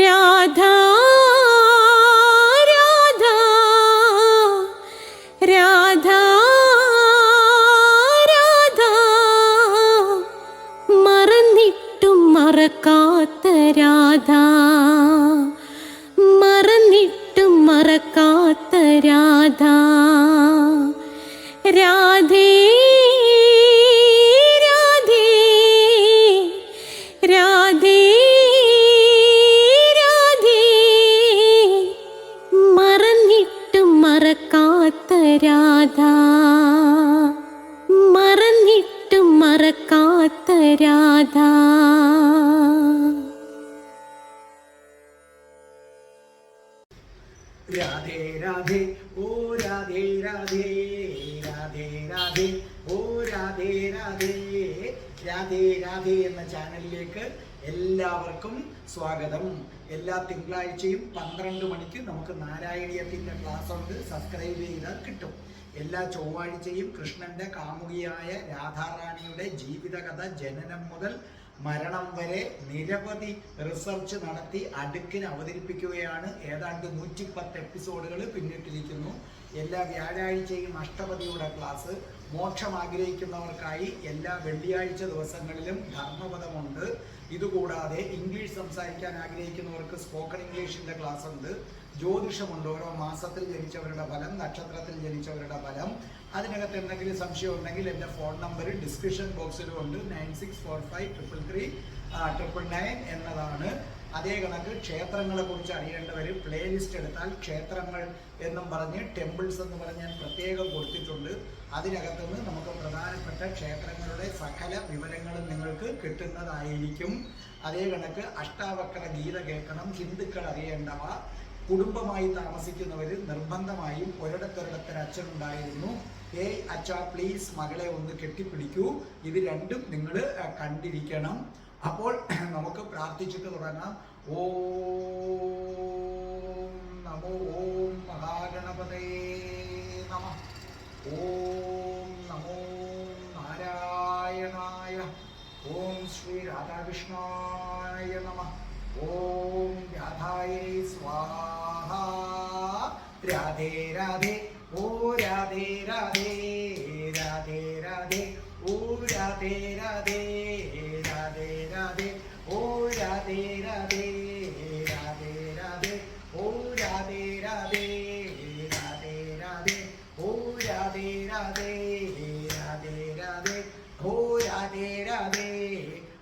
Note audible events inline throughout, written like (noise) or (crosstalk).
രാധ മറക്കാത്ത മറന്നിട്ടും മറക്കാത്ത രാധ. രാധേ രാധേ ഓ രാധേ രാധേ രാധേ രാധേ ഓ രാധേ രാധേ രാധേ രാധേ എന്ന ചാനലിലേക്ക് എല്ലാവർക്കും സ്വാഗതം. എല്ലാ തിങ്കളാഴ്ചയും പന്ത്രണ്ട് മണിക്ക് നമുക്ക് നാരായണീയത്തിന്റെ ക്ലാസ് ഉണ്ട്. സബ്സ്ക്രൈബ് ചെയ്താൽ കിട്ടും. എല്ലാ ചൊവ്വാഴ്ചയും കൃഷ്ണന്റെ കാമുകിയായ രാധാറാണിയുടെ ജീവിതകഥ ജനനം മുതൽ മരണം വരെ നിരവധി റിസർച്ച് നടത്തി അടുക്കിന് അവതരിപ്പിക്കുകയാണ്. ഏതാണ്ട് നൂറ്റിപ്പത്ത് എപ്പിസോഡുകൾ പിന്നിട്ടിരിക്കുന്നു. എല്ലാ വ്യാഴാഴ്ചയും അഷ്ടപതിയുടെ ക്ലാസ് മോക്ഷം ആഗ്രഹിക്കുന്നവർക്കായി എല്ലാ വെള്ളിയാഴ്ച ദിവസങ്ങളിലും ധർമ്മപദമുണ്ട്. ഇതുകൂടാതെ ഇംഗ്ലീഷ് സംസാരിക്കാൻ ആഗ്രഹിക്കുന്നവർക്ക് സ്പോക്കൺ ഇംഗ്ലീഷിന്റെ ക്ലാസ് ഉണ്ട് ജ്യോതിഷമുണ്ട്. ഓരോ മാസത്തിൽ ജനിച്ചവരുടെ ഫലം നക്ഷത്രത്തിൽ ജനിച്ചവരുടെ ഫലം. അതിനകത്ത് എന്തെങ്കിലും സംശയം ഉണ്ടെങ്കിൽ എന്റെ ഫോൺ നമ്പർ ഡിസ്ക്രിപ്ഷൻ ബോക്സിലും ഉണ്ട് nine six four five triple three triple nine എന്നതാണ്. അതേ കണക്ക് ക്ഷേത്രങ്ങളെ കുറിച്ച് അറിയേണ്ടവർ പ്ലേലിസ്റ്റ് എടുത്താൽ ക്ഷേത്രങ്ങൾ എന്നും പറഞ്ഞ് ടെമ്പിൾസ് എന്ന് പറഞ്ഞ് ഞാൻ പ്രത്യേകം കൊടുത്തിട്ടുണ്ട്. അതിനകത്തുനിന്ന് നമുക്ക് പ്രധാനപ്പെട്ട ക്ഷേത്രങ്ങളുടെ സകല വിവരങ്ങളും നിങ്ങൾക്ക് കിട്ടുന്നതായിരിക്കും. അതേ കണക്ക് അഷ്ടാവക്ര ഗീത കേൾക്കണം ഹിന്ദുക്കൾ അറിയേണ്ടവ. കുടുംബമായി താമസിക്കുന്നവർ നിർബന്ധമായും ഒരിടത്തൊരിടത്തൊരു അച്ഛനുണ്ടായിരുന്നു ഏയ് അച്ഛ പ്ലീസ് മകളെ ഒന്ന് കെട്ടിപ്പിടിക്കൂ. ഇത് രണ്ടും നിങ്ങൾ കണ്ടിരിക്കണം. അപ്പോൾ (clears throat) നമുക്ക് പ്രാർത്ഥിച്ചിട്ട് തുടങ്ങാം. ഓം നമോ ഓം മഹാഗണപതേ നമ. ഓം നമോ നാരായണായ ഓം ശ്രീ രാധാകൃഷ്ണായ നമ. ഓം രാധായേ സ്വാഹ. രാധേ രാധേ ഓ രാധേ രാധേ രാധേ രാധേ ഓ രാധേ രാധേ.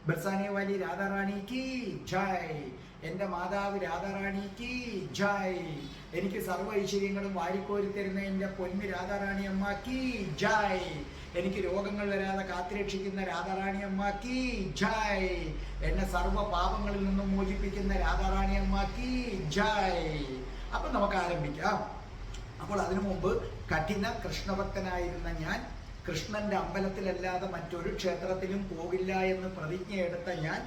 ബർസാനെ വാലി രാധാറാണി കി ജയ്. എന്റെ മാതാവ് രാധാറാണി കി ജയ്. എനിക്ക് സർവ ഐശ്വര്യങ്ങളും വാരിക്കോരി തരുന്ന എന്റെ പൊന്ന് രാധാറാണി അമ്മ കി ജയ്. എനിക്ക് രോഗങ്ങൾ വരാതെ കാത്തുരക്ഷിക്കുന്ന രാധാറാണി അമ്മ കി ജയ്. എന്നെ സർവ പാപങ്ങളിൽ നിന്നും മോചിപ്പിക്കുന്ന രാധാറാണി അമ്മ കി ജയ്. അപ്പം നമുക്ക് ആരംഭിക്കാം. അപ്പോൾ അതിനു മുമ്പ് കഠിന കൃഷ്ണഭക്തനായിരുന്ന ഞാൻ കൃഷ്ണന്റെ അമ്പലത്തിലല്ലാതെ മറ്റൊരു ക്ഷേത്രത്തിലും പോകില്ല എന്ന് പ്രതിജ്ഞയെടുത്ത ഞാൻ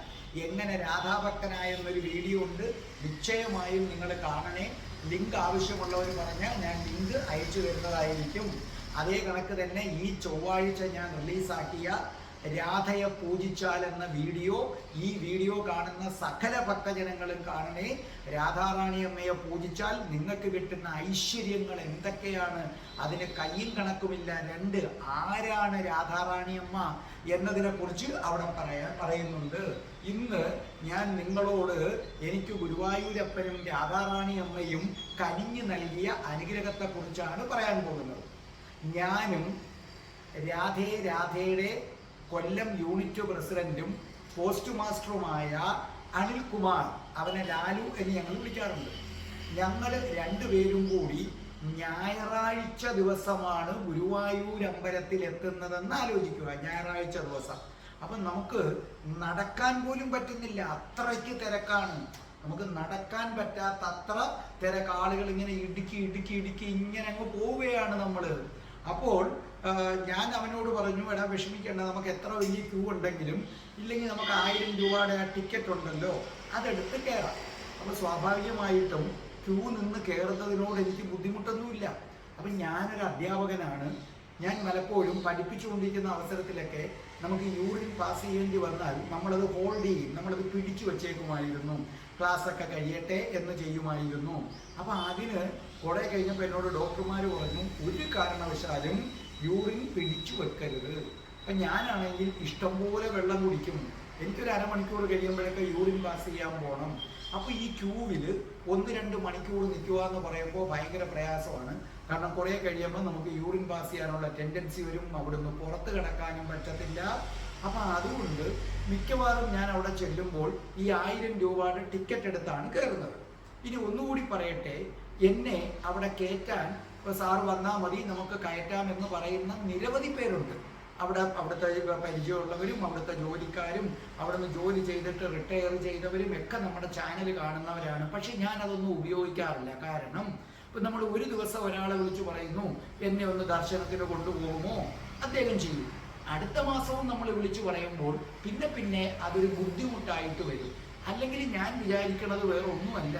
എങ്ങനെ രാധാഭക്തനായെന്നൊരു വീഡിയോ ഉണ്ട്. നിശ്ചയമായും നിങ്ങൾ കാണണേ. ലിങ്ക് ആവശ്യമുള്ളവർ പറഞ്ഞാൽ ഞാൻ ലിങ്ക് അയച്ചു തരുന്നതായിരിക്കും. അതേ കണക്ക് തന്നെ ഈ ചൊവ്വാഴ്ച ഞാൻ റിലീസാക്കിയ രാധയെ പൂജിച്ചാൽ എന്ന വീഡിയോ ഈ വീഡിയോ കാണുന്ന സകല ഭക്തജനങ്ങളും കാണണേ. രാധാറാണി അമ്മയെ പൂജിച്ചാൽ നിങ്ങൾക്ക് കിട്ടുന്ന ഐശ്വര്യങ്ങൾ എന്തൊക്കെയാണ്? അതിന് കയ്യും കണക്കുമില്ല. രണ്ട് ആരാണ് രാധാറാണി അമ്മ എന്നതിനെ കുറിച്ച് അവിടെ പറയാൻ പറയുന്നുണ്ട്. ഇന്ന് ഞാൻ നിങ്ങളോട് എനിക്ക് ഗുരുവായൂരപ്പനും രാധാറാണി അമ്മയും കനിഞ്ഞു നൽകിയ അനുഗ്രഹത്തെക്കുറിച്ചാണ് പറയാൻ പോകുന്നത്. ഞാനും രാധേ രാധയുടെ കൊല്ലം യൂണിറ്റ് പ്രസിഡന്റും പോസ്റ്റ് മാസ്റ്ററുമായ അനിൽകുമാർ അവനെ ലാലു എന്ന് ഞങ്ങൾ വിളിക്കാറുണ്ട്. ഞങ്ങൾ രണ്ടുപേരും കൂടി ഞായറാഴ്ച ദിവസമാണ് ഗുരുവായൂർ അമ്പലത്തിൽ എത്തുന്നതെന്ന് ആലോചിക്കുക. ഞായറാഴ്ച ദിവസം. അപ്പം നമുക്ക് നടക്കാൻ പോലും പറ്റുന്നില്ല. അത്രയ്ക്ക് തിരക്കാണ്. നമുക്ക് നടക്കാൻ പറ്റാത്ത അത്ര തിരക്കാളുകൾ ഇങ്ങനെ ഇടുക്കി ഇടുക്കി ഇടുക്കി ഇങ്ങനെ അങ്ങ് പോവുകയാണ് നമ്മൾ അപ്പോൾ ഞാൻ അവനോട് പറഞ്ഞു എടാ വിഷമിക്കേണ്ട നമുക്ക് എത്ര വലിയ ക്യൂ ഉണ്ടെങ്കിലും ഇല്ലെങ്കിൽ നമുക്ക് ആയിരം രൂപയുടെ ആ ടിക്കറ്റ് ഉണ്ടല്ലോ അതെടുത്ത് കയറാം. അപ്പോൾ സ്വാഭാവികമായിട്ടും ക്യൂ നിന്ന് കയറുന്നതിനോട് എനിക്ക് ബുദ്ധിമുട്ടൊന്നുമില്ല. അപ്പം ഞാനൊരു അധ്യാപകനാണ്. ഞാൻ പലപ്പോഴും പഠിപ്പിച്ചുകൊണ്ടിരിക്കുന്ന അവസരത്തിലൊക്കെ നമുക്ക് യൂറിൻ പാസ് ചെയ്യേണ്ടി വന്നാൽ നമ്മളത് ഹോൾഡ് ചെയ്യും നമ്മളത് പിടിച്ചു വച്ചേക്കുമായിരുന്നു. ക്ലാസ് ഒക്കെ കഴിയട്ടെ എന്ന് ചെയ്യുമായിരുന്നു. അപ്പം അതിന് കുറെ കഴിഞ്ഞപ്പോൾ എന്നോട് ഡോക്ടർമാർ പറഞ്ഞു ഒരു കാരണവശാലും യൂറിൻ പിടിച്ചു വെക്കരുത്. അപ്പം ഞാനാണെങ്കിൽ ഇഷ്ടംപോലെ വെള്ളം കുടിക്കും. എനിക്കൊരു അരമണിക്കൂർ കഴിയുമ്പോഴൊക്കെ യൂറിൻ പാസ് ചെയ്യാൻ പോകണം അപ്പോൾ ഈ ക്യൂവിൽ ഒന്ന് രണ്ട് മണിക്കൂർ നിൽക്കുക എന്ന് പറയുമ്പോൾ ഭയങ്കര പ്രയാസമാണ്. കാരണം കുറേ കഴിയുമ്പോൾ നമുക്ക് യൂറിൻ പാസ് ചെയ്യാനുള്ള ടെൻഡൻസി വരും അവിടുന്ന് പുറത്ത് കിടക്കാനും പറ്റത്തില്ല. അപ്പം അതുകൊണ്ട് മിക്കവാറും ഞാൻ അവിടെ ചെല്ലുമ്പോൾ ഈ ആയിരം രൂപയുടെ ടിക്കറ്റ് എടുത്താണ് കയറുന്നത്. ഇനി ഒന്നുകൂടി പറയട്ടെ എന്നെ അവിടെ കയറ്റാൻ ഇപ്പോൾ സാറ് വന്നാൽ മതി നമുക്ക് കയറ്റാം എന്ന് പറയുന്ന നിരവധി പേരുണ്ട്. അവിടെ അവിടുത്തെ പരിചയമുള്ളവരും അവിടുത്തെ ജോലിക്കാരും അവിടുന്ന് ജോലി ചെയ്തിട്ട് റിട്ടയർ ചെയ്തവരും ഒക്കെ നമ്മുടെ ചാനൽ കാണുന്നവരാണ്. പക്ഷെ ഞാൻ അതൊന്നും ഉപയോഗിക്കാറില്ല. കാരണം ഇപ്പം നമ്മൾ ഒരു ദിവസം ഒരാളെ വിളിച്ച് പറയുന്നു എന്നെ ഒന്ന് ദർശനത്തിന് കൊണ്ടുപോകുമോ? അദ്ദേഹം ചെയ്യും. അടുത്ത മാസവും നമ്മൾ വിളിച്ചു പറയുമ്പോൾ പിന്നെ പിന്നെ അതൊരു ബുദ്ധിമുട്ടായിട്ട് വരും. അല്ലെങ്കിൽ ഞാൻ വിചാരിക്കുന്നത് വേറെ ഒന്നുമല്ല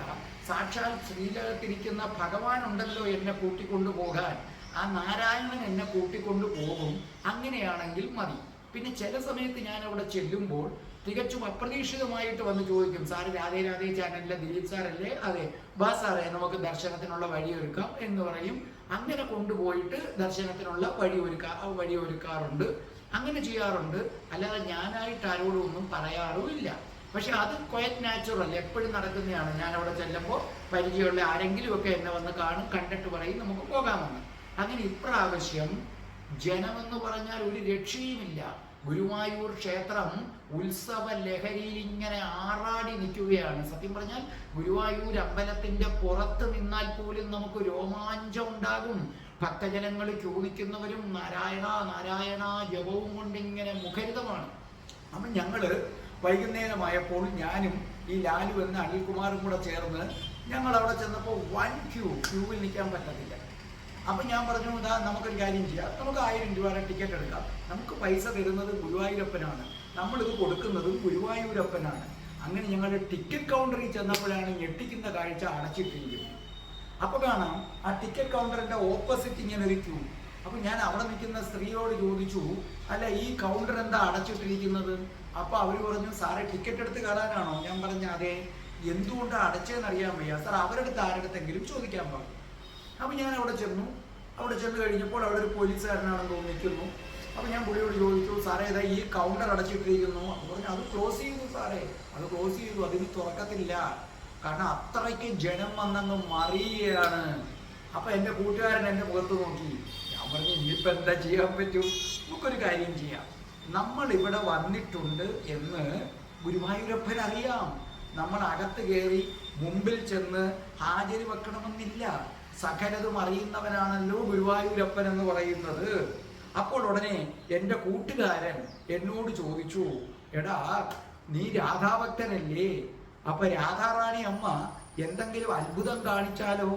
സാക്ഷാൽ ശ്രീലകത്തിരിക്കുന്ന ഭഗവാൻ ഉണ്ടല്ലോ എന്നെ കൂട്ടിക്കൊണ്ടു പോകാൻ. ആ നാരായണൻ എന്നെ കൂട്ടിക്കൊണ്ടു പോകും. അങ്ങനെയാണെങ്കിൽ മതി. പിന്നെ ചില സമയത്ത് ഞാൻ അവിടെ ചെല്ലുമ്പോൾ തികച്ചും അപ്രതീക്ഷിതമായിട്ട് വന്ന് ചോദിക്കും സാറ് രാധേ രാധേ ചാനലിലെ ദിലീപ് സാറല്ലേ? അതെ ബാ സാറേ നമുക്ക് ദർശനത്തിനുള്ള വഴി ഒരുക്കാം എന്ന് പറയും. അങ്ങനെ കൊണ്ടുപോയിട്ട് ദർശനത്തിനുള്ള വഴി ഒരുക്കാ വഴി ഒരുക്കാറുണ്ട്. അങ്ങനെ ചെയ്യാറുണ്ട്. അല്ലാതെ ഞാനായിട്ട് ആരോടും ഒന്നും പറയാറുമില്ല. പക്ഷെ അത് ക്വയറ്റ് നാച്ചുറൽ എപ്പോഴും നടക്കുന്നതാണ്. ഞാൻ അവിടെ ചെല്ലുമ്പോൾ പരിചയമുള്ള ആരെങ്കിലും ഒക്കെ എന്നെ വന്ന് കാണും കണ്ടിട്ട് പറയും നമുക്ക് പോകാമെന്ന് അങ്ങനെ ഇപ്രാവശ്യം ജനമെന്ന് പറഞ്ഞാൽ ഒരു രക്ഷയുമില്ല. ഗുരുവായൂർ ക്ഷേത്രം ഉത്സവ ലഹരിയിൽ ഇങ്ങനെ ആറാടി നിൽക്കുകയാണ്. സത്യം പറഞ്ഞാൽ ഗുരുവായൂർ അമ്പലത്തിന്റെ പുറത്ത് നിന്നാൽ പോലും നമുക്ക് രോമാഞ്ചം ഉണ്ടാകും. ഭക്തജനങ്ങൾ ക്യൂ നിൽക്കുന്നവരും നാരായണ നാരായണ ജപവും കൊണ്ട് ഇങ്ങനെ മുഖരിതമാണ്. അപ്പം ഞങ്ങൾ വൈകുന്നേരമായപ്പോൾ ഞാനും ഈ ലാലു എന്ന അനിൽകുമാറും കൂടെ ചേർന്ന് ഞങ്ങൾ അവിടെ ചെന്നപ്പോൾ വൺ ക്യൂ ക്യൂവിൽ നിൽക്കാൻ പറ്റത്തില്ല. അപ്പം ഞാൻ പറഞ്ഞു ഇതാ നമുക്കൊരു കാര്യം ചെയ്യാം. നമുക്ക് ആയിരം രൂപയുടെ ടിക്കറ്റ് എടുക്കാം. നമുക്ക് പൈസ തരുന്നത് ഗുരുവായൂരപ്പനാണ്. നമ്മളിത് കൊടുക്കുന്നതും ഗുരുവായൂരപ്പനാണ്. അങ്ങനെ ഞങ്ങളുടെ ടിക്കറ്റ് കൗണ്ടറിൽ ചെന്നപ്പോഴാണ് ഞെട്ടിക്കുന്ന കാഴ്ച അടച്ചിട്ടിരിക്കുന്നത്. അപ്പൊ കാണാം ആ ടിക്കറ്റ് കൗണ്ടറിന്റെ ഓപ്പോസിറ്റ് ഇങ്ങനെ ഒരു ക്യൂ അപ്പൊ ഞാൻ അവിടെ നിൽക്കുന്ന സ്ത്രീയോട് ചോദിച്ചു അല്ല ഈ കൗണ്ടർ എന്താ അടച്ചിട്ടിരിക്കുന്നത്? അപ്പൊ അവർ പറഞ്ഞു സാറേ ടിക്കറ്റ് എടുത്ത് കാണാനാണോ ഞാൻ പറഞ്ഞ അതെ. എന്തുകൊണ്ട് അടച്ചതെന്ന് അറിയാൻ വയ്യ? സാർ അവരുടെ അടുത്ത് ആരുടെ ചോദിക്കാൻ പറഞ്ഞു. അപ്പൊ ഞാൻ അവിടെ ചെന്നു. അവിടെ ചെന്ന് കഴിഞ്ഞപ്പോൾ അവിടെ ഒരു പോലീസുകാരനാണെന്ന് തോന്നി നിൽക്കുന്നു. അപ്പൊ ഞാൻ പുള്ളിയോട് ചോദിച്ചു സാറേ ഇതാ ഈ കൗണ്ടർ അടച്ചിട്ടിരിക്കുന്നു. അത് പറഞ്ഞു അത് ക്ലോസ് ചെയ്തു സാറേ. അത് ക്ലോസ് ചെയ്തു അതിന് തുറക്കത്തില്ല. കാരണം അത്രയ്ക്ക് ജനം വന്നങ്ങ് മറിയുകയാണ്. അപ്പൊ എന്റെ കൂട്ടുകാരൻ എന്റെ മുഖത്ത് നോക്കി. ഞാൻ പറഞ്ഞു ഇനിയിപ്പോ എന്താ ചെയ്യാൻ പറ്റും? നമുക്കൊരു കാര്യം ചെയ്യാം. നമ്മൾ ഇവിടെ വന്നിട്ടുണ്ട് എന്ന് ഗുരുവായൂരപ്പൻ അറിയാം നമ്മൾ അകത്ത് കയറി മുമ്പിൽ ചെന്ന് ഹാജരി വെക്കണമെന്നില്ല. സകലതും അറിയുന്നവനാണല്ലോ ഗുരുവായൂരപ്പൻ എന്ന് പറയുന്നത്. അപ്പോൾ ഉടനെ എന്റെ കൂട്ടുകാരൻ എന്നോട് ചോദിച്ചു എടാ നീ രാധാഭക്തനല്ലേ? അപ്പൊ രാധാറാണി അമ്മ എന്തെങ്കിലും അത്ഭുതം കാണിച്ചാലോ?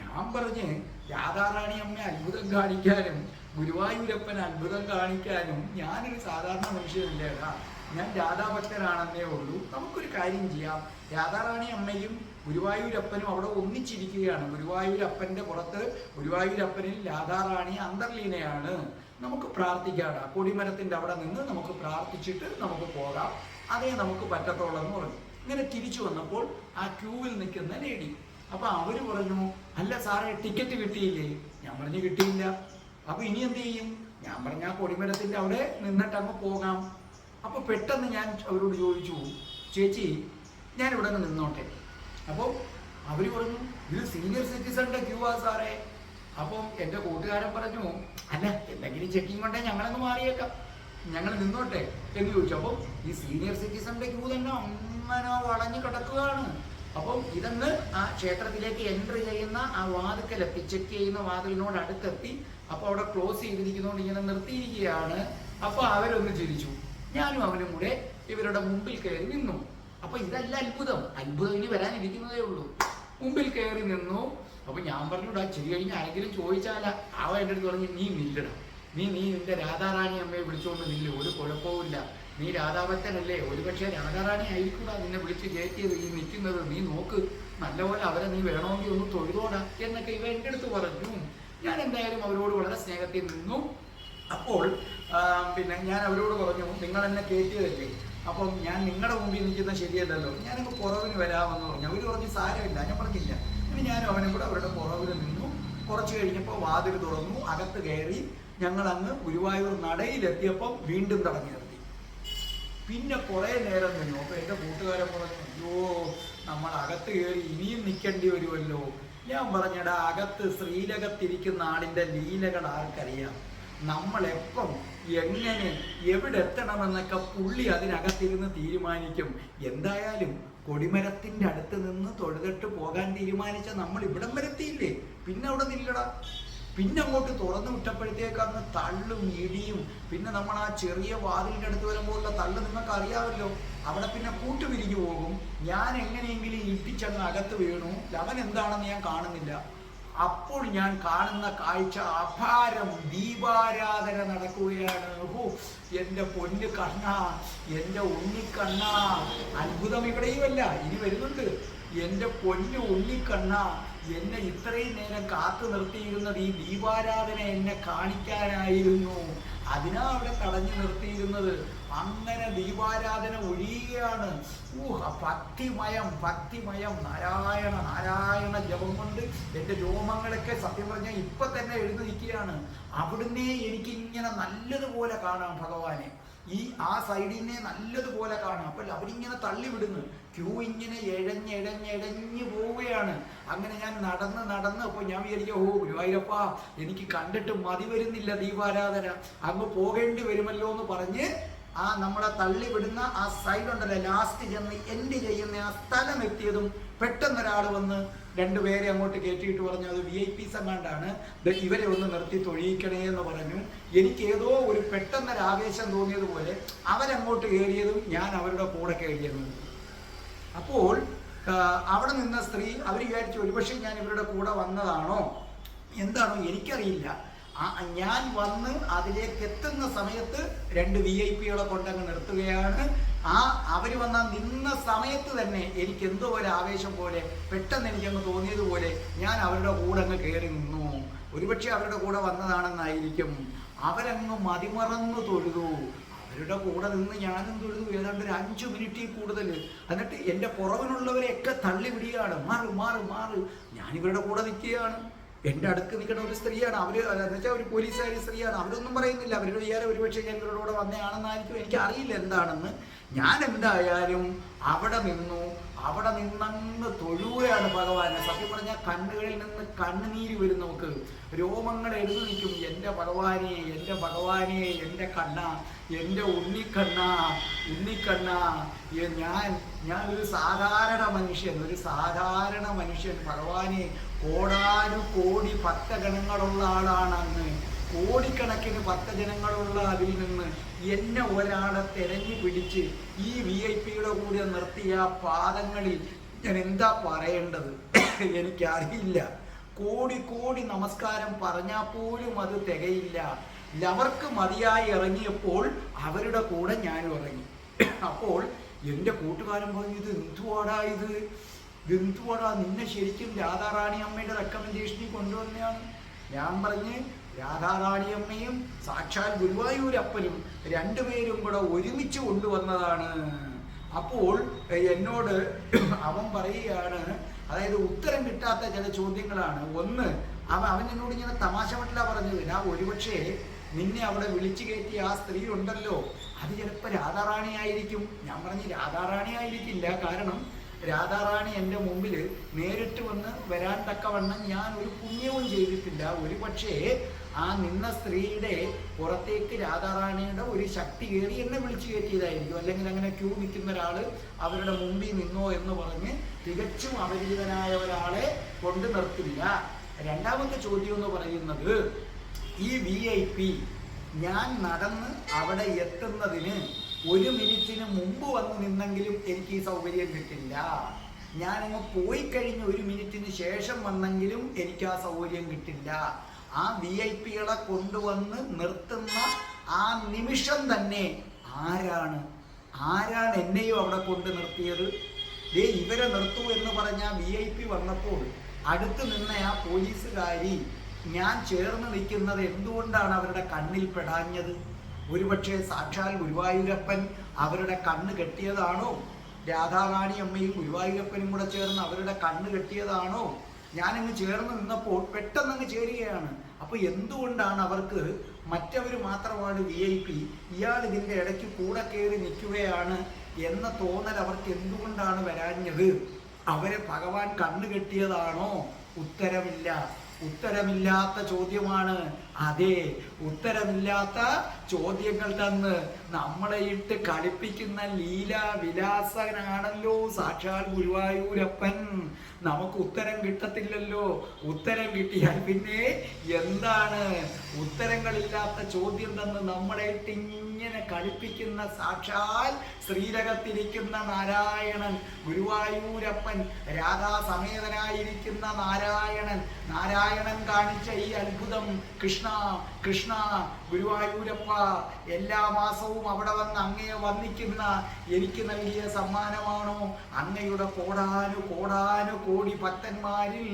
ഞാൻ പറഞ്ഞ് രാധാറാണി അമ്മ അത്ഭുതം കാണിക്കാനും ഗുരുവായൂരപ്പൻ അത്ഭുതം കാണിക്കാനും ഞാനൊരു സാധാരണ മനുഷ്യനല്ലേടാ ഞാൻ രാധാഭക്തരാണെന്നേ ഉള്ളൂ. നമുക്കൊരു കാര്യം ചെയ്യാം. രാധാറാണി അമ്മയും ഗുരുവായൂരപ്പനും അവിടെ ഒന്നിച്ചിരിക്കുകയാണ്. ഗുരുവായൂരപ്പന്റെ പുറത്ത് ഗുരുവായൂരപ്പനിൽ രാധാറാണി അന്തർലീനയാണ്. നമുക്ക് പ്രാർത്ഥിക്കാടാ കൊടിമരത്തിന്റെ അവിടെ നിന്ന് നമുക്ക് പ്രാർത്ഥിച്ചിട്ട് നമുക്ക് പോകാം. അതേ നമുക്ക് പറ്റത്തുള്ളൂ എന്ന് പറഞ്ഞു. ഇങ്ങനെ തിരിച്ചു വന്നപ്പോൾ ആ ക്യൂവിൽ നിൽക്കുന്ന ലേഡി. അപ്പൊ അവർ പറഞ്ഞു അല്ല സാറേ ടിക്കറ്റ് കിട്ടിയില്ലേ? ഞാൻ പറഞ്ഞു കിട്ടിയില്ല. അപ്പൊ ഇനി എന്ത് ചെയ്യും? ഞാൻ പറഞ്ഞ ആ കൊടിമരത്തിന്റെ അവിടെ നിന്നിട്ട് അങ്ങ് പോകാം. അപ്പൊ പെട്ടെന്ന് ഞാൻ അവരോട് ചോദിച്ചു ചേച്ചി ഞാൻ ഇവിടെ നിന്ന് നിന്നോട്ടെ. അപ്പോൾ അവർ പറഞ്ഞു ഇത് സീനിയർ സിറ്റിസണിന്റെ ക്യൂ ആ സാറേ. അപ്പം എന്റെ കൂട്ടുകാരൻ പറഞ്ഞു അല്ല എന്തെങ്കിലും ചെക്കിങ് കൊണ്ടേ ഞങ്ങളങ്ങ് മാറിയേക്കാം. ഞങ്ങൾ നിന്നോട്ടെ? എന്ന് ചോദിച്ചു. അപ്പം ഈ സീനിയർ സിറ്റിസണിന്റെ ക്യൂ തന്നെ അങ്ങനെ വളഞ്ഞു കിടക്കുകയാണ്. അപ്പം ഇതെന്ന് ആ ക്ഷേത്രത്തിലേക്ക് എൻട്രി ചെയ്യുന്ന ആ വാതിക്കലെത്തി ചെക്ക് ചെയ്യുന്ന വാതിലിനോട് അടുത്തെത്തി അപ്പൊ അവിടെ ക്ലോസ് ചെയ്തിരിക്കുന്നതുകൊണ്ട് ഇങ്ങനെ നിർത്തിയിരിക്കുകയാണ്. അപ്പൊ അവരൊന്ന് ചിരിച്ചു ഞാനും അവനും കൂടെ ഇവരുടെ മുമ്പിൽ കയറി നിന്നു. അപ്പൊ ഇതല്ല അത്ഭുതം. അത്ഭുതം ഇനി വരാനിരിക്കുന്നതേ ഉള്ളൂ. മുമ്പിൽ കയറി നിന്നു. അപ്പൊ ഞാൻ പറഞ്ഞുടാ ചിരി കഴിഞ്ഞ് ആരെങ്കിലും ചോദിച്ചാലാ അവ എന്റെ അടുത്ത് പറഞ്ഞു നീ നില്ലടാ നീ നീ നിന്റെ രാധാറാണി അമ്മയെ വിളിച്ചുകൊണ്ട് നില്ല് ഒരു കുഴപ്പവുമില്ല നീ രാധാഭക്തനല്ലേ? ഒരുപക്ഷെ രാധാറാണി ആയിരിക്കൂടാ നിന്നെ വിളിച്ച് കയറ്റിയത്. ഈ നിൽക്കുന്നത് നീ നോക്ക്. നല്ലപോലെ അവരെ നീ വേണമെങ്കിൽ ഒന്ന് തൊഴുതോടാ എന്നൊക്കെ ഇവ എന്റെ അടുത്ത് പറഞ്ഞു. ഞാൻ എന്തായാലും അവരോട് വളരെ സ്നേഹത്തിൽ നിന്നു. അപ്പോൾ പിന്നെ ഞാൻ അവരോട് പറഞ്ഞു നിങ്ങൾ എന്നെ കയറ്റിയതല്ലേ അപ്പം ഞാൻ നിങ്ങളുടെ മുമ്പിൽ നിൽക്കുന്ന ശരിയല്ലല്ലോ. ഞാനങ്ങ് പുറവിന് വരാമെന്ന് പറഞ്ഞു. അവർ പറഞ്ഞു സാരമില്ല ഞാൻ പറഞ്ഞില്ല. പിന്നെ ഞാനും അവനും കൂടെ അവരുടെ പുറവിൽ നിന്നു. കുറച്ച് കഴിഞ്ഞപ്പോൾ വാതിൽ തുറന്നു അകത്ത് കയറി ഞങ്ങൾ അങ്ങ് ഗുരുവായൂർ നടയിലെത്തിയപ്പം വീണ്ടും തടഞ്ഞു നിർത്തി. പിന്നെ കുറേ നേരം നിന്നു. അപ്പൊ എന്റെ കൂട്ടുകാരെ പറഞ്ഞു അയ്യോ നമ്മൾ അകത്ത് കയറി ഇനിയും നിൽക്കേണ്ടി വരുമല്ലോ. ഞാൻ പറഞ്ഞടാ അകത്ത് ശ്രീലകത്തിരിക്കുന്ന ആളിന്റെ ലീലകൾ ആർക്കറിയാം? നമ്മൾ എപ്പം എങ്ങനെ എവിടെ എത്തണമെന്നൊക്കെ പുള്ളി അതിനകത്തിരുന്ന് തീരുമാനിക്കും. എന്തായാലും കൊടിമരത്തിന്റെ അടുത്ത് നിന്ന് തൊഴുതിട്ട് പോകാൻ തീരുമാനിച്ച നമ്മൾ ഇവിടം വരെത്തിയില്ലേ പിന്നെ അവിടെ നില്ലടാ. പിന്നെ അങ്ങോട്ട് തുറന്നു വിട്ടപ്പോഴത്തേക്ക് അന്ന് തള്ളും ഇടിയും. പിന്നെ നമ്മൾ ആ ചെറിയ വാതിലിന്റെ അടുത്ത് വരുമ്പോഴുള്ള തള്ളു നിങ്ങൾക്ക് അറിയാമല്ലോ അവിടെ പിന്നെ കൂട്ടുപിരിഞ്ഞു പോകും. ഞാൻ എങ്ങനെയെങ്കിലും ഇട്ടിച്ചങ്ങ് അകത്ത് വീണു. അവൻ എന്താണെന്ന് ഞാൻ കാണുന്നില്ല. അപ്പോൾ ഞാൻ കാണുന്ന കാഴ്ച അപാരം ദീപാരാധന നടക്കുകയാണ്. എന്റെ എന്റെ പൊന്ന് കണ്ണ എന്റെ ഉണ്ണിക്കണ്ണ. അത്ഭുതം ഇവിടെയുമല്ല ഇനി വരുന്നുണ്ട്. എന്റെ പൊന്ന് ഉണ്ണിക്കണ്ണ എന്നെ ഇത്രയും നേരം കാത്തു നിർത്തിയിരുന്നത് ഈ ദീപാരാധന എന്നെ കാണിക്കാനായിരുന്നു. അതിനാ അവിടെ തടഞ്ഞു നിർത്തിയിരുന്നത്. അങ്ങനെ ദീപാരാധന ഒഴിയുകയാണ്. ഊഹ ഭക്തിമയം ഭക്തിമയം നാരായണ നാരായണ ജപം കൊണ്ട് എന്റെ രോമങ്ങളൊക്കെ സത്യം പറഞ്ഞാൽ ഇപ്പൊ തന്നെ എഴുതി നിൽക്കുകയാണ് അവിടുന്ന് എനിക്കിങ്ങനെ നല്ലതുപോലെ കാണാം ഭഗവാനെ. ഈ ആ സൈഡിനെ നല്ലതുപോലെ കാണാം അപ്പോൾ അവരിങ്ങനെ തള്ളിവിടുന്നു. ക്യൂ ഇങ്ങനെ എഴഞ്ഞെഴഞ്ഞെഴഞ്ഞു എഴഞ്ഞ് എഴഞ്ഞ് പോവുകയാണ്. അങ്ങനെ ഞാൻ നടന്ന് നടന്ന് അപ്പോൾ ഞാൻ വിചാരിക്കും ഓ ഗുരുവായൂരപ്പ എനിക്ക് കണ്ടിട്ട് മതി വരുന്നില്ല ദീപാരാധന. അങ്ങ് പോകേണ്ടി വരുമല്ലോ എന്ന് പറഞ്ഞ് ആ നമ്മളെ തള്ളി വിടുന്ന ആ സൈഡ് ഉണ്ടല്ലോ ലാസ്റ്റ് ചെന്ന് എൻഡ് ചെയ്യുന്ന ആ സ്ഥലം എത്തിയതും പെട്ടെന്ന് ഒരാൾ വന്ന് രണ്ടുപേരെ അങ്ങോട്ട് കയറ്റിയിട്ട് പറഞ്ഞു അത് വി ഐ പി സംഘാണ്ടാണ് ഇവരെ ഒന്ന് നിർത്തി തൊഴിയിക്കണേ എന്ന് പറഞ്ഞു. എനിക്ക് ഏതോ ഒരു പെട്ടെന്നൊരു ആവേശം തോന്നിയതുപോലെ അവരങ്ങോട്ട് കയറിയതും ഞാൻ അവരുടെ കൂടെ കയറിയതും. അപ്പോൾ അവിടെ നിന്ന സ്ത്രീ അവർ വിചാരിച്ചു ഒരുപക്ഷെ ഞാൻ ഇവരുടെ കൂടെ വന്നതാണോ? എന്താണോ എനിക്കറിയില്ല. ഞാൻ വന്ന് അതിലേക്ക് എത്തുന്ന സമയത്ത് രണ്ട് വി ഐ പികളെ കൊണ്ടങ്ങ് നിർത്തുകയാണ്. ആ അവർ വന്ന നിന്ന സമയത്ത് തന്നെ എനിക്ക് എന്തോ ഒരു ആവേശം പോലെ പെട്ടെന്ന് എനിക്കങ്ങ് തോന്നിയതുപോലെ ഞാൻ അവരുടെ കൂടെ അങ്ങ് കയറി നിന്നു. ഒരുപക്ഷെ അവരുടെ കൂടെ വന്നതാണെന്നായിരിക്കും. അവരങ്ങ് മതിമറന്നു തൊഴുതു. അവരുടെ കൂടെ നിന്ന് ഞാനും തൊഴുതു. ഏതാണ്ട് ഒരു അഞ്ചു മിനിറ്റിൽ കൂടുതൽ എന്നിട്ട് എന്റെ പുറകിലുള്ളവരെയൊക്കെ തള്ളി വിടുകയാണ് മാറ് മാറ് മാറ്. ഞാനിവരുടെ കൂടെ നിൽക്കുകയാണ്. എന്റെ അടുക്ക് നിൽക്കുന്ന ഒരു സ്ത്രീയാണ്. അവർ എന്ന് വെച്ചാൽ ഒരു പോലീസുകാരി സ്ത്രീയാണ്. അവരൊന്നും പറയുന്നില്ല. അവരുടെ വിചാരം ഒരുപക്ഷെ ഞാൻ ഇവരുടെ വന്നതാണെന്നായിരിക്കും എനിക്ക് അറിയില്ല എന്താണെന്ന്. ഞാൻ എന്തായാലും അവിടെ നിന്നു അവിടെ നിന്നങ്ങ് തൊഴുകയാണ് ഭഗവാനെ സത്യം പറഞ്ഞാൽ കണ്ണുകളിൽ നിന്ന് കണ്ണുനീര് വരും നമുക്ക്. രോമങ്ങൾ എഴുതി നിൽക്കും. എന്റെ ഭഗവാനെ എന്റെ ഭഗവാനെ എന്റെ കണ്ണ എന്റെ ഉണ്ണിക്കണ്ണ ഉണ്ണിക്കണ്ണ ഞാൻ ഞാൻ ഒരു സാധാരണ മനുഷ്യൻ ഒരു സാധാരണ മനുഷ്യൻ. ഭഗവാനെ കോടാനു കോടി ഭക്തഗണങ്ങളുള്ള ആളാണ് അങ്ങ്. കോടിക്കണക്കിന് ഭക്തജനങ്ങളുള്ള അതിൽ നിന്ന് എന്നെ ഒരാളെ തെരഞ്ഞു പിടിച്ച് ഈ വി ഐ പിയുടെ കൂടെ നിർത്തിയ പാദങ്ങളിൽ ഞാൻ എന്താ പറയേണ്ടത്? എനിക്കറിയില്ല. കോടി കോടി നമസ്കാരം പറഞ്ഞാൽ പോലും അത് തികയില്ല. ലവർക്ക് മതിയായി ഇറങ്ങിയപ്പോൾ അവരുടെ കൂടെ ഞാൻ ഇറങ്ങി. അപ്പോൾ എന്റെ കൂട്ടുകാരൻ പറഞ്ഞു ഇത് എന്തുവാടാ ഇത്? എന്തുവാടാ? നിന്നെ ശരിക്കും രാധാറാണി അമ്മയുടെ റെക്കമെൻഡേഷനിൽ കൊണ്ടുവന്നെയാണ് ഞാൻ പറഞ്ഞ് രാധാറാണിയമ്മയും സാക്ഷാൽ ഗുരുവായൂരപ്പനും രണ്ടുപേരും കൂടെ ഒരുമിച്ച് കൊണ്ടുവന്നതാണ്. അപ്പോൾ എന്നോട് അവൻ പറയുകയാണ് അതായത് ഉത്തരം കിട്ടാത്ത ചില ചോദ്യങ്ങളാണ്. ഒന്ന് അവൻ അവൻ എന്നോട് ഇങ്ങനെ തമാശ മട്ടില്ല പറഞ്ഞത്. ഞാൻ ഒരുപക്ഷെ നിന്നെ അവിടെ വിളിച്ചു കയറ്റിയ ആ സ്ത്രീ ഉണ്ടല്ലോ അത് ചിലപ്പോൾ രാധാറാണി ആയിരിക്കും ഞാൻ പറഞ്ഞ് രാധാറാണി ആയിരിക്കില്ല കാരണം രാധാറാണി എന്റെ മുമ്പിൽ നേരിട്ട് വന്ന് വരാൻ തക്കവണ്ണം ഞാൻ ഒരു പുണ്യവും ചെയ്തിട്ടില്ല. ഒരു പക്ഷേ ആ നിന്ന സ്ത്രീയുടെ പുറത്തേക്ക് രാധാറാണിയുടെ ഒരു ശക്തി കയറി എന്നെ വിളിച്ചു കയറ്റിയതായിരിക്കും. അല്ലെങ്കിൽ അങ്ങനെ ക്യൂ നിൽക്കുന്ന ഒരാൾ അവരുടെ മുമ്പിൽ നിന്നോ എന്ന് പറഞ്ഞ് തികച്ചും അപരിചിതനായ ഒരാളെ കൊണ്ട് നിർത്തില്ല. രണ്ടാമത്തെ ചോദ്യം എന്ന് പറയുന്നത് ഈ വി ഐ പി ഞാൻ നടന്ന് അവിടെ എത്തുന്നതിന് ഒരു മിനിറ്റിന് മുമ്പ് വന്ന് നിന്നെങ്കിലും എനിക്ക് ഈ സൗകര്യം കിട്ടില്ല. ഞാനങ്ങ് പോയി കഴിഞ്ഞ് ഒരു മിനിറ്റിന് ശേഷം വന്നെങ്കിലും എനിക്ക് ആ സൗകര്യം കിട്ടില്ല. ആ വി ഐ പികളെ കൊണ്ടുവന്ന് നിർത്തുന്ന ആ നിമിഷം തന്നെ ആരാണ്? ആരാണ് എന്നെയും അവിടെ കൊണ്ട് നിർത്തിയത്? ദേ ഇവരെ നിർത്തൂ എന്ന് പറഞ്ഞ വി ഐ പി വന്നപ്പോൾ അടുത്ത് നിന്ന ആ പോലീസുകാരി ഞാൻ ചേർന്ന് നിൽക്കുന്നത് എന്തുകൊണ്ടാണ് അവരുടെ കണ്ണിൽ പെടാഞ്ഞത്? ഒരുപക്ഷെ സാക്ഷാൽ ഗുരുവായൂരപ്പൻ അവരുടെ കണ്ണ് കെട്ടിയതാണോ? രാധാറാണി അമ്മയും ഗുരുവായൂരപ്പനും കൂടെ ചേർന്ന് അവരുടെ കണ്ണ് കെട്ടിയതാണോ? ഞാനങ്ങ് ചേർന്ന് നിന്നപ്പോൾ പെട്ടെന്ന് അങ്ങ് ചേരുകയാണ്. അപ്പൊ എന്തുകൊണ്ടാണ് അവർക്ക് മറ്റവർ മാത്രമാണ് വി ഐ പി ഇയാൾ ഇതിന്റെ ഇടയ്ക്ക് കൂടെ കയറി നിൽക്കുകയാണ് എന്ന തോന്നൽ അവർക്ക് എന്തുകൊണ്ടാണ് വരാഞ്ഞത്? അവരെ ഭഗവാൻ കണ്ണു കെട്ടിയതാണോ? ഉത്തരമില്ല. ഉത്തരമില്ലാത്ത ചോദ്യമാണ്. അതെ ഉത്തരമില്ലാത്ത ചോദ്യങ്ങൾ തന്ന് നമ്മളെ ഇട്ട് കളിപ്പിക്കുന്ന ലീല വിലാസനാണല്ലോ സാക്ഷാൽ ഗുരുവായൂരപ്പൻ. നമുക്ക് ഉത്തരം കിട്ടത്തില്ലല്ലോ. ഉത്തരം കിട്ടിയാൽ പിന്നെ എന്താണ്? ഉത്തരങ്ങളില്ലാത്ത ചോദ്യം തന്ന് നമ്മളെ ഇട്ട് ഇങ്ങനെ കളിപ്പിക്കുന്ന സാക്ഷാൽ ശ്രീരകത്തിരിക്കുന്ന നാരായണൻ ഗുരുവായൂരപ്പൻ രാധാസമേതനായിരിക്കുന്ന നാരായണൻ. നാരായണൻ കാണിച്ച ഈ അത്ഭുതം കൃഷ്ണ കൃഷ്ണ ഗുരുവായൂരപ്പ എല്ലാ മാസവും അവിടെ വന്ന് അങ്ങയെ വന്നിക്കുന്ന എനിക്ക് നൽകിയ സമ്മാനമാണോ? അങ്ങയുടെ കോടാനു കോടാനു കോടി ഭക്തന്മാരിൽ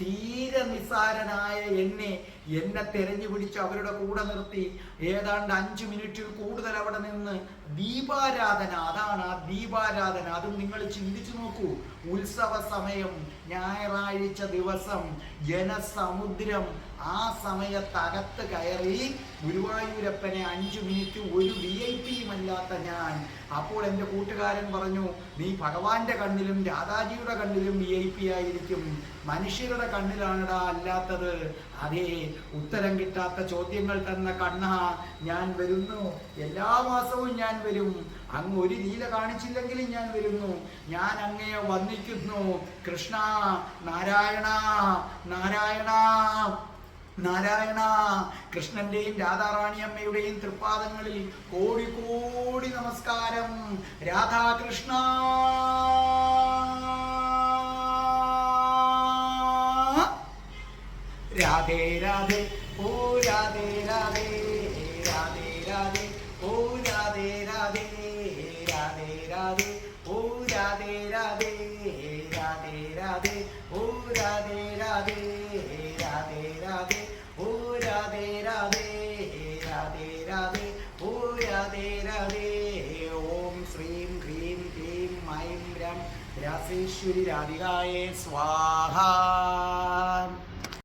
തീരെ നിസ്സാരനായ എന്നെ എന്നെ തെരഞ്ഞു പിടിച്ച് അവരുടെ കൂടെ നിർത്തി. ഏതാണ്ട് അഞ്ചു മിനിറ്റിൽ കൂടുതൽ അവിടെ നിന്ന് ദീപാരാധന. അതാണ് ആ ദീപാരാധന. അതും നിങ്ങൾ ചിന്തിച്ചു നോക്കൂ. ഉത്സവ സമയം ഞായറാഴ്ച ദിവസം ജനസമുദ്രം ആ സമയത്തകത്ത് കയറി ഗുരുവായൂരപ്പനെ അഞ്ചു മിനിറ്റ് ഒരു വി ഐ പിയും അല്ലാത്ത ഞാൻ. അപ്പോൾ എന്റെ കൂട്ടുകാരൻ പറഞ്ഞു നീ ഭഗവാന്റെ കണ്ണിലും രാധാജിയുടെ കണ്ണിലും വി ഐ പി ആയിരിക്കും. മനുഷ്യരുടെ കണ്ണിലാണടാ അല്ലാത്തത്. അതേ ഉത്തരം കിട്ടാത്ത ചോദ്യങ്ങൾ തന്ന കണ്ണ ഞാൻ വരുന്നു. എല്ലാ മാസവും ഞാൻ വരും. അങ്ങ് ഒരു ലീല കാണിച്ചില്ലെങ്കിലും ഞാൻ വരുന്നു. ഞാൻ അങ്ങയെ വന്നിക്കുന്നു കൃഷ്ണ നാരായണ നാരായണ. നാരായണ കൃഷ്ണന്റെയും രാധാറാണിയമ്മയുടെയും തൃപ്പാദങ്ങളിൽ കോടി കോടി നമസ്കാരം. രാധാകൃഷ്ണ. രാധേ രാധേ. ഐം രം രാസേശ്വരി രാധികായേ സ്വാഹ.